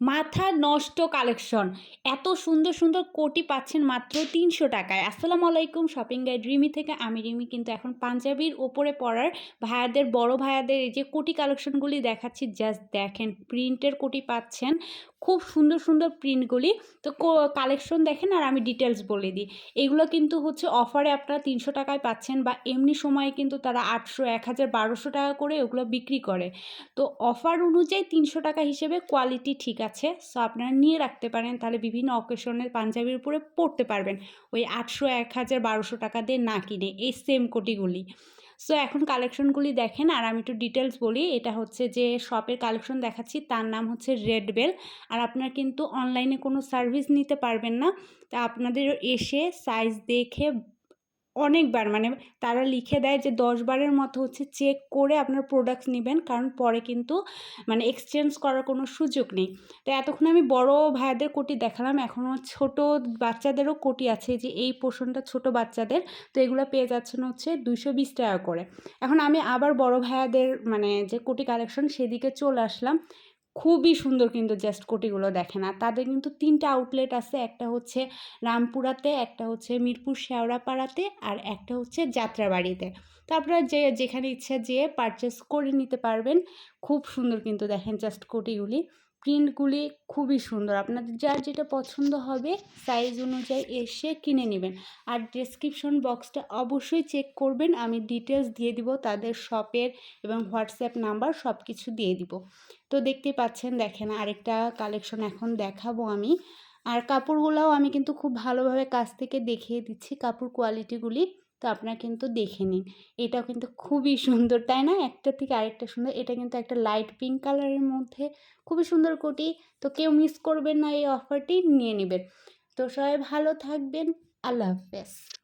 মাথা নষ্ট কালেকশন এত সুন্দর সুন্দর কোটি পাচ্ছেন মাত্র তিনশো টাকায়। আসসালামু আলাইকুম শপিং গাইড রিমি থেকে। আমি রিমি কিন্তু এখন পাঞ্জাবির ওপরে পড়ার ভাইয়াদের, বড় ভাইয়াদের এই যে কোটি কালেকশনগুলি দেখাচ্ছি জাস্ট দেখেন প্রিন্টের কোটি পাচ্ছেন। খুব সুন্দর সুন্দর প্রিন্টগুলি তো কালেকশন দেখেন আর আমি ডিটেলস বলে দিই। এগুলো কিন্তু হচ্ছে অফারে আপনারা তিনশো টাকায় পাচ্ছেন বা এমনি সময়ে কিন্তু তারা আটশো, এক হাজার, বারোশো টাকা করে ওগুলো বিক্রি করে। তো অফার অনুযায়ী তিনশো টাকা হিসেবে কোয়ালিটি ঠিক আছে। সো আপনারা নিয়ে রাখতে পারেন। তাহলে বিভিন্ন অকেশনের পাঞ্জাবির উপরে পড়তে পারবেন। ওই আটশো এক হাজার বারোশো টাকা দিয়ে না কিনে এই সেম কোটিগুলি। সো এখন কালেকশনগুলি দেখেন, আর আমি একটু ডিটেলস বলি। এটা হচ্ছে যে শপের কালেকশন দেখাচ্ছি, তার নাম হচ্ছে রেড বেল আর আপনার কিন্তু অনলাইনে কোনো সার্ভিস নিতে পারবেন না। তা আপনাদের এসে সাইজ দেখে অনেকবার মানে তারা লিখে দেয় যে দশ বারের মতো হচ্ছে চেক করে আপনার প্রোডাক্টস নেবেন, কারণ পরে কিন্তু মানে এক্সচেঞ্জ করার কোনো সুযোগ নেই। তো এতক্ষণ আমি বড় ভাইয়াদের কোটি দেখালাম, এখনও ছোট বাচ্চাদেরও কোটি আছে যে এই পোষণটা ছোট বাচ্চাদের, তো এগুলো পেয়ে যাচ্ছেন হচ্ছে দুশো বিশ টাকা করে। এখন আমি আবার বড় ভাইয়াদের মানে যে কোটি কালেকশন সেদিকে চলে আসলাম। খুবই সুন্দর কিন্তু জাস্ট কোটিগুলো দেখে না। তাদের কিন্তু তিনটা আউটলেট আছে, একটা হচ্ছে রামপুরাতে, একটা হচ্ছে মিরপুর শেওড়াপাড়াতে আর একটা হচ্ছে যাত্রাবাড়িতে। তারপরে যে যেখানে ইচ্ছা যেয়ে পারচেস করে নিতে পারবেন। খুব সুন্দর কিন্তু দেখেন জাস্ট কোটিগুলি। প্রিন্টগুলি খুবই সুন্দর। আপনাদের যার যেটা পছন্দ হবে সাইজ অনুযায়ী এসে কিনে নেবেন। আর ডেসক্রিপশন বক্সটা অবশ্যই চেক করবেন, আমি ডিটেলস দিয়ে দিব, তাদের শপের এবং হোয়াটসঅ্যাপ নাম্বার সব কিছু দিয়ে দিব। তো দেখতে পাচ্ছেন, দেখেন আরেকটা কালেকশন এখন দেখাবো আমি। আর কাপড়গুলোও আমি কিন্তু খুব ভালোভাবে কাছ থেকে দেখিয়ে দিচ্ছি, কাপড় কোয়ালিটিগুলি তো আপনারা কিন্তু দেখে নিন। এটাও কিন্তু খুবই সুন্দর, তাই না? একটা থেকে আরেকটা সুন্দর। এটা কিন্তু একটা লাইট পিঙ্ক কালারের মধ্যে খুবই সুন্দর কোটি। তো কেউ মিস করবেন না এই অফারটি নিয়ে নেবেন। তো সবাই ভালো থাকবেন। আল্লাহ হাফেজ।